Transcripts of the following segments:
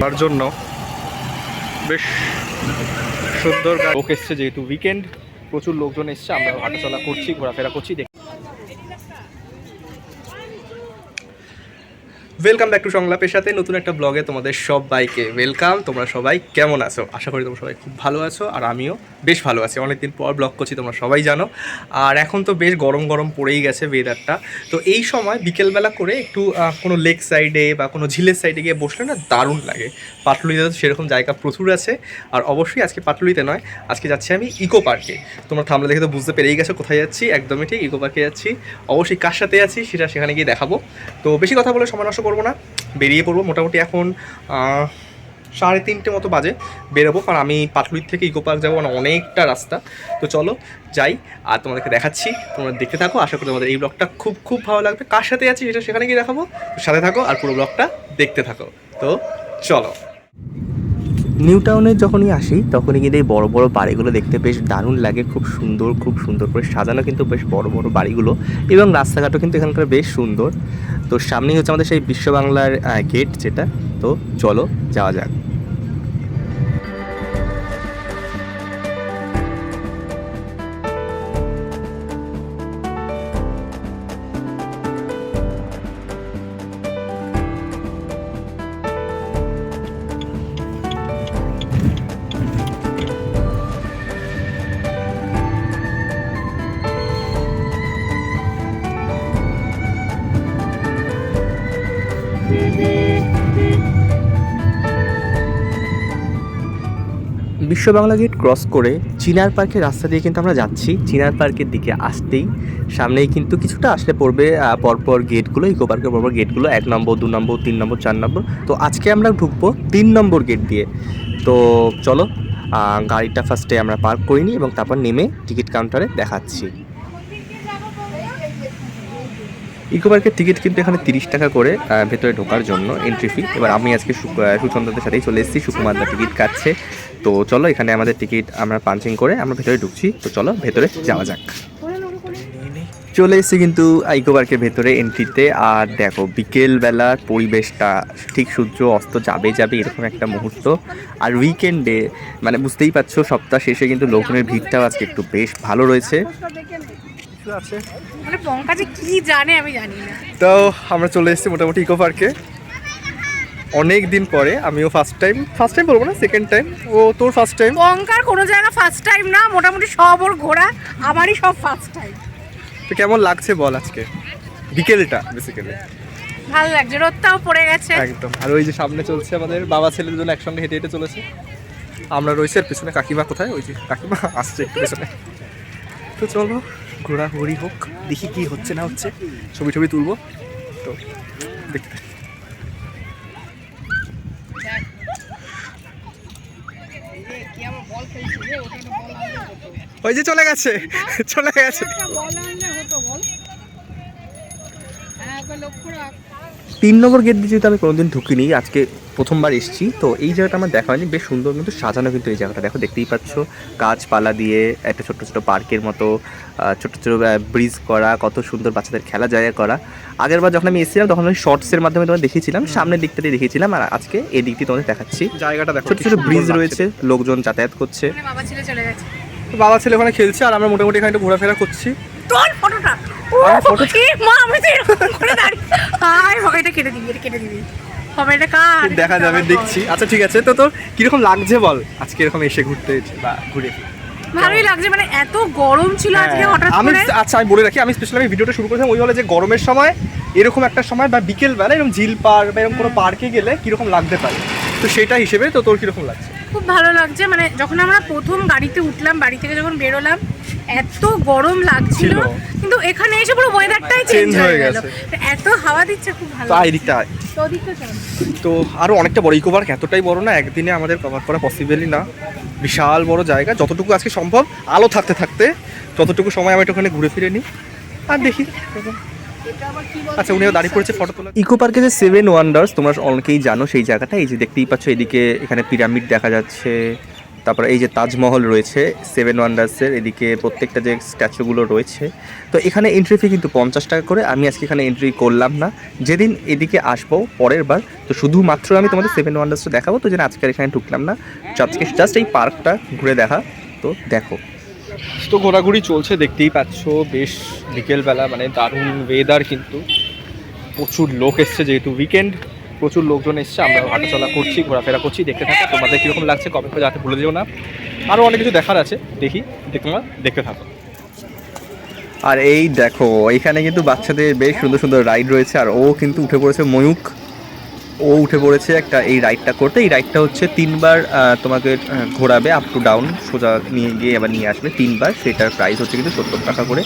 তার জন্য বেশ সুন্দর লোক এসছে যেহেতু উইকেন্ড প্রচুর লোকজন এসছে, আমরা হাঁটাচলা করছি, ঘোরাফেরা করছি দেখ ওয়েলকাম ব্যাক টু সংলাপের সাথে নতুন একটা ব্লগে তোমাদের সবাইকে ওয়েলকাম তোমরা সবাই কেমন আছো? আশা করি তোমরা সবাই খুব ভালো আছো আর আমিও বেশ ভালো আছি। অনেকদিন পর ব্লগ করছি, তোমরা সবাই জানো। আর এখন তো বেশ গরম গরম পড়েই গেছে ওয়েদারটা তো এই সময় বিকেলবেলা করে একটু কোনো লেক সাইডে বা কোনো ঝিলের সাইডে গিয়ে বসলে না দারুণ লাগে। পাটুলিতে তো সেরকম জায়গা প্রচুর আছে। আর অবশ্যই আজকে পাটুলিতে নয়, আজকে যাচ্ছি আমি ইকো পার্কে তোমরা থামলে দেখে তো বুঝতে পেরেই গেছো কোথায় যাচ্ছি। একদমই ঠিক ইকো পার্কে যাচ্ছি। অবশ্যই কার সাথে আছি সেটা সেখানে গিয়ে দেখাবো। তো বেশি কথা বলে সময় নষ্ট করব না, বেরিয়ে পড়ব। মোটামুটি এখন সাড়ে তিনটে মতো বাজে বেরোবো, কারণ আমি পাটুলির থেকে ইকো পার্ক যাব মানে অনেকটা রাস্তা। তো চলো, যাই, আর তোমাদেরকে দেখাচ্ছি, তোমরা দেখতে থাকো, আশা করি তোমাদের এই ব্লগটা খুব খুব ভালো লাগবে। কার সাথে আছি সেটা সেখানে গিয়ে দেখাবো, সাথে থাকো, আর পুরো ব্লগটা দেখতে থাকো। তো চলো। নিউ টাউনে যখনই আসি, তখনই কিন্তু এই বড় বড় বাড়িগুলো দেখতে বেশ দারুণ লাগে, খুব সুন্দর খুব সুন্দর করে সাজানো কিন্তু বেশ বড় বড় বাড়িগুলো, এবং রাস্তাঘাটও কিন্তু এখানকার বেশ সুন্দর। তো সামনেই হচ্ছে আমাদের সেই বিশ্ব বাংলার গেট যেটা। তো চলো যাওয়া যাক। বিশ্ব বাংলা গেট ক্রস করে চিনার পার্কের রাস্তা দিয়ে কিন্তু আমরা যাচ্ছি। চিনার পার্কের দিকে আসতেই সামনেই কিন্তু কিছুটা আসলে পড়বে পরপর গেটগুলো ইকো পার্কের পরপর গেটগুলো, এক নম্বর, দু নম্বর, তিন নম্বর, চার নম্বর। তো আজকে আমরা ঢুকবো তিন নম্বর গেট দিয়ে। তো চলো গাড়িটা ফার্স্টে আমরা পার্ক করিনি এবং তারপর নেমে টিকিট কাউন্টারে দেখাচ্ছি। ইকো পার্কের টিকিট কিন্তু এখানে তিরিশ টাকা করে ভেতরে ঢোকার জন্য এন্ট্রি ফি এবার আমি আজকে সুচন্দ্রদের সাথেই চলে এসেছি। সুকুমারদা টিকিট কাটছে। তো চলো এখানে আমাদের টিকিট আমরা পাঞ্চিং করে আমরা ভেতরে ঢুকছি। তো চলো ভেতরে যাওয়া যাক। চলে এসেছি কিন্তু ইকো পার্কের ভেতরে এন্ট্রিতে আর দেখো, বিকেলবেলার পরিবেশটা ঠিক সূর্য অস্ত যাবে যাবে এরকম একটা মুহূর্ত। আর উইকেন্ডে মানে বুঝতেই পারছ, সপ্তাহ শেষে কিন্তু লোকজনের ভিড়টাও আজকে একটু বেশ ভালো রয়েছে। আছে? মানে পঙ্কা যে কি জানে আমি জানি না। তো আমরা চলে এসেছি মোটামুটি ইকো পার্কে। অনেক দিন পরে আমিও ফার্স্ট টাইম ফার্স্ট টাইম বলব না সেকেন্ড টাইম ও তোর ফার্স্ট টাইম পঙ্কার কোনো জায়গা ফার্স্ট টাইম না মোটামুটি সব ওর ঘোরা আমারই সব ফার্স্ট টাইম তো কেমন লাগছে বল আজকে? বিকেলটা বেসিক্যালি ভালো লাগছে রোদটাও পড়ে গেছে। একদম। আর ওই যে সামনে চলছে আমাদের বাবা ছেলের জন্য একসঙ্গে হেঁটে হেঁটে চলেছে। আমরা রয়েছে আর পেছনে কাকিমা কোথায়? ওই যে কাকিমা আসছে একটু পেছনে। তো চলো ঘোরাঘুরি হোক দেখি কি হচ্ছে না হচ্ছে ছবি ছবি তুলবো তো দেখতে ওই যে চলে গেছে চলে গেছে তিন নম্বর গেট দিয়ে যেহেতু আমি কোনোদিন ঢুকিনি আজকে প্রথমবার এসেছি তো এই জায়গাটা আমার দেখা হয়নি বেশ সুন্দর কিন্তু সাজানো কিন্তু এই জায়গাটা। দেখো দেখতেই পাচ্ছ গাছপালা দিয়ে একটা ছোট্ট ছোট পার্কের মতো ছোট্ট ছোট ব্রিজ করা কত সুন্দর বাচ্চাদের খেলা জায়গা করা। আগের বার যখন আমি এসেছিলাম তখন আমি শর্টসের মাধ্যমে তোমাদের দেখেছিলাম সামনের দিকটা দেখেছিলাম আর আজকে এই দিকটি তোমাদের দেখাচ্ছি। জায়গাটা দেখো ছোট ছোট ব্রিজ রয়েছে লোকজন যাতায়াত করছে। বাবা ছেলে চলে গেছে। বাবা ছেলে ওখানে খেলছে আর আমরা মোটামুটি এখানে একটু ঘোরাফেরা করছি। তোর ফটোটা ও আমার photo- এ মা আমি তো এরকম করে দাঁড়িয়ে হাই হবে এটা কেটে দিবি এটা কেটে দিবি। হবে এটা কার? দেখা যাবে দেখছি। আচ্ছা ঠিক আছে তো তোর কীরকম লাগছে বল? আজকে এরকম এসে ঘুরতে বা ঘুরে ভালোই লাগছে মানে এত গরম ছিল আজকে হঠাৎ হ্যাঁ, আমি আচ্ছা আমি বলে রাখি আমি স্পেশালি আমি ভিডিওটা শুরু করেছিলাম ওই হলে যে গরমের সময় এরকম একটা সময় বা বিকেল বেলা এরকম ঝিল পার্ক বা এরকম কোনো পার্কে গেলে কীরকম লাগতে পারে? তো সেটা হিসেবে তো তোর কীরকম লাগছে? খুব ভালো লাগছে। মানে যখন আমরা প্রথম গাড়িতে উঠলাম বাড়ি থেকে যখন বেরোলাম এত গরম লাগছিল। কিন্তু এখানে এসে পুরো ওয়েদারটাই চেঞ্জ হয়ে গেল। গেছে। এত হাওয়া দিচ্ছে খুব ভালো তো এই দিকটা তো আরও অনেকটা বড় ইকো পার্ক এতটাই বড় না একদিনে আমাদের কভার করা পসিবলই না। বিশাল বড় জায়গা যতটুকু আজকে সম্ভব আলো থাকতে থাকতে যতটুকু সময় আমি একটু ওখানে ঘুরে ফিরে নিই আর দেখি। আচ্ছা উনিও দাঁড়িয়ে পড়েছে ফটো তোলা ইকো পার্কে যে সেভেন ওয়ান্ডার্স তোমরা অনেকেই জানো সেই জায়গাটা। এই যে দেখতেই পাচ্ছ, এদিকে এখানে পিরামিড দেখা যাচ্ছে। তারপরে এই যে তাজমহল রয়েছে সেভেন ওয়ান্ডার্সের এদিকে প্রত্যেকটা যে স্ট্যাচুগুলো রয়েছে। তো এখানে এন্ট্রি ফি কিন্তু পঞ্চাশ টাকা করে। আমি আজকে এখানে এন্ট্রি করলাম না। যেদিন এদিকে আসব, পরের বার, তো শুধুমাত্র আমি তোমাদের সেভেন ওয়ান্ডার্সটা দেখাবো। তো যেন আজকের এখানে ঢুকলাম না। আজকে জাস্ট এই পার্কটা ঘুরে দেখা। তো দেখো। তো ঘোরাঘুরি চলছে, দেখতেই পাচ্ছ, বেশ বিকেলবেলা মানে দারুণ ওয়েদার কিন্তু। প্রচুর লোক এসছে যেহেতু উইকেন্ড প্রচুর লোকজন এসছে, আমরা হাঁটাচলা করছি, ঘোরাফেরা করছি, দেখতে থাকো, তোমাদের কীরকম লাগছে কবে যাতে ভুলে যেও না। আরও অনেক কিছু দেখার আছে, দেখি তোমরা দেখতে থাকো। আর এই দেখো, এখানে কিন্তু বাচ্চাদের বেশ সুন্দর সুন্দর রাইড রয়েছে, আর ও কিন্তু উঠে পড়েছে ময়ূক ও উঠে পড়েছে একটা এই রাইডটা করতে। এই রাইডটা হচ্ছে তিনবার তোমাকে ঘোরাবে আপ টু ডাউন সোজা নিয়ে গিয়ে আবার নিয়ে আসবে তিনবার। সেটার প্রাইস হচ্ছে কিন্তু সত্তর টাকা করে।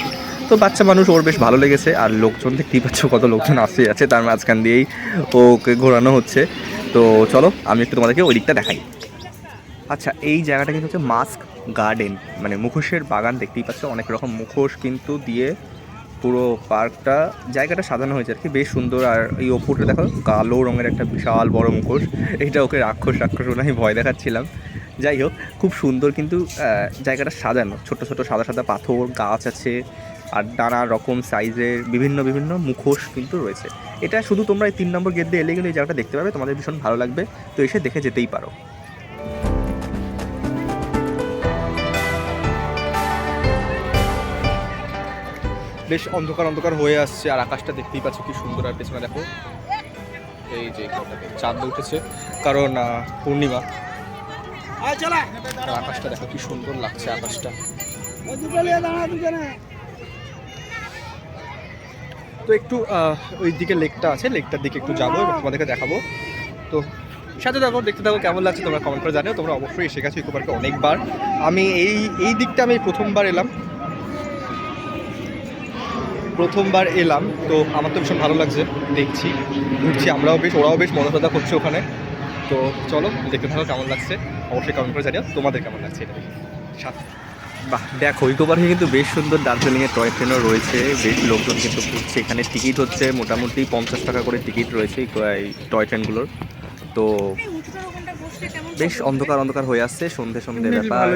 তো বাচ্চা মানুষ, ওর বেশ ভালো লেগেছে। আর লোকজন, দেখতেই পাচ্ছ কত লোকজন আসে, আছে তার মাঝখান দিয়েই ওকে ঘোরানো হচ্ছে। তো চলো, আমি একটু তোমাদেরকে ওই দিকটা দেখাই। আচ্ছা এই জায়গাটা কিন্তু হচ্ছে মাস্ক গার্ডেন। মানে মুখোশের বাগান, দেখতেই পাচ্ছ, অনেক রকম মুখোশ কিন্তু দিয়ে পুরো পার্কটা, জায়গাটা সাজানো হয়েছে আর কি, বেশ সুন্দর। আর এই ওপরটা দেখো, কালো রঙের একটা বিশাল বড় মুখোশ। এইটা ওকে রাক্ষস রাক্ষস বলে আমি ভয় দেখাচ্ছিলাম। যাই হোক, খুব সুন্দর কিন্তু জায়গাটা সাজানো। ছোট ছোট সাদা সাদা পাথর, গাছ আছে, আর নানা রকম সাইজের বিভিন্ন বিভিন্ন মুখোশ কিন্তু রয়েছে। এটা শুধু তোমরা এই তিন নম্বর গেট দিয়ে এলে কিন্তু এই জায়গাটা দেখতে পাবে, তোমাদের ভীষণ ভালো লাগবে। তো এসে দেখে যেতেই পারো। বেশ অন্ধকার অন্ধকার হয়ে আসছে আর আকাশটা দেখতেই পাচ্ছ কি সুন্দর আর পেছনে দেখো। এই যে চাঁদ উঠেছে, কারণ পূর্ণিমা। আকাশটা দেখো কি সুন্দর লাগছে আকাশটা। তো একটু ওই দিকে লেকটা আছে, লেকটার দিকে একটু যাব এবং তোমাদেরকে দেখাবো। তো সাথে দেখো দেখতে থাকো কেমন লাগছে, তোমরা কমেন্ট করে জানিও। তোমরা অবশ্যই এসে গেছো ইকো পার্কে অনেকবার। আমি এই এই দিকটা আমি প্রথমবার এলাম। প্রথমবার এলাম, তো আমার তো ভীষণ ভালো লাগছে, দেখছি, ঘুরছি, আমরাও বেশ, ওরাও বেশ মজা করছে ওখানে। তো চলো, দেখতে থাকো কেমন লাগছে, অবশ্যই কমেন্ট করে জানিও, তোমাদের কেমন লাগছে এটা। সাথে। বাহ, দেখো ইকো পার্কে কিন্তু বেশ সুন্দর দার্জিলিংয়ের টয় ট্রেনও রয়েছে, বেশ লোকজন কিন্তু ঘুরছে, এখানে টিকিট হচ্ছে মোটামুটি পঞ্চাশ টাকা করে টিকিট রয়েছে টয় ট্রেনগুলোর। তো বেশ অন্ধকার অন্ধকার হয়ে আসছে সন্ধে সন্ধে ব্যাপার।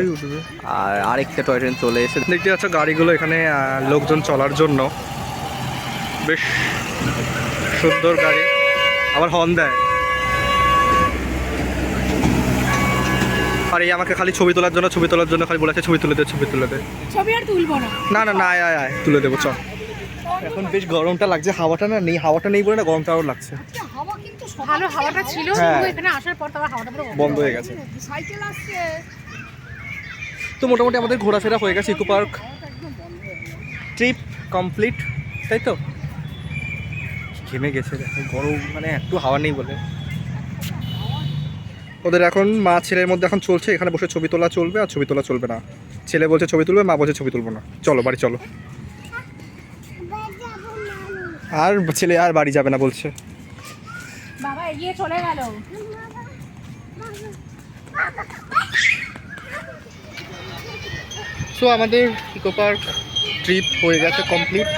আর আরেকটা টয় ট্রেন চলে এসে দেখতে পাচ্ছ গাড়িগুলো এখানে লোকজন চলার জন্য। বেশ সুন্দর গাড়ি। আবার হর্ন দেয়। আর এই আমাকে খালি ছবি তোলার জন্য ছবি তোলার জন্য খালি বলেছে ছবি তুলে দে ছবি তুলে দে। ছবি আর তুলবো না। না না না আয় আয় তুলে দেবো চল এখন বেশ গরমটা লাগছে হাওয়াটা না নেই হাওয়াটা নেই বলে না গরমটা আরও লাগছে ভালো হাওয়াটা ছিল হ্যাঁ। এখানে আসার পর তো হাওয়াটা বন্ধ হয়ে গেছে। সাইকেল আসছে। তো মোটামুটি আমাদের ঘোরাফেরা হয়ে গেছে ইকো পার্ক। ট্রিপ কমপ্লিট তাই তো? ঘেমে গেছে গরম মানে একটু হাওয়া নেই বলে। ওদের এখন মা ছেলের মধ্যে এখন চলছে এখানে বসে ছবি তোলা চলবে আর ছবি তোলা চলবে না। ছেলে বলছে ছবি তুলবে মা বলছে ছবি তুলবো না। চলো বাড়ি চলো। আর ছেলে আর বাড়ি যাবে না বলছে। এগিয়ে চলে গেল। সো আমাদের ইকো পার্ক ট্রিপ হয়ে গেছে কমপ্লিট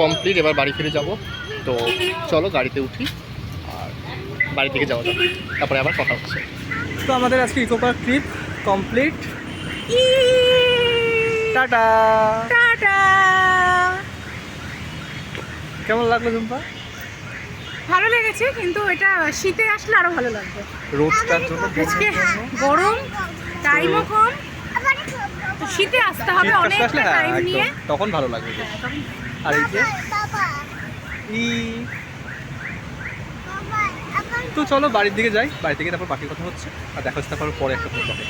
কমপ্লিট এবার বাড়ি ফিরে যাব। তো চলো গাড়িতে উঠি আর বাড়ি থেকে যাওয়া যাবে তারপরে আবার কথা হচ্ছে। তো আমাদের আজকে eco park trip complete tata! Tata! কেমন লাগল ঝুম্পা ভালো লেগেছে কিন্তু এটা শীতে আসলে আরও ভালো লাগবে। রোদটার জন্য আজকে গরম টাইমও কম। শীতে আসতে হবে অনেক হ্যাঁ টাইম নিয়ে। তখন ভালো লাগবে। হ্যাঁ, আর এই যে? ই। তো চলো বাড়ির দিকে যাই বাড়ি থেকে তারপর বাকি কথা হচ্ছে আর দেখা হচ্ছে তারপর পরে একটা ঠিক আছে।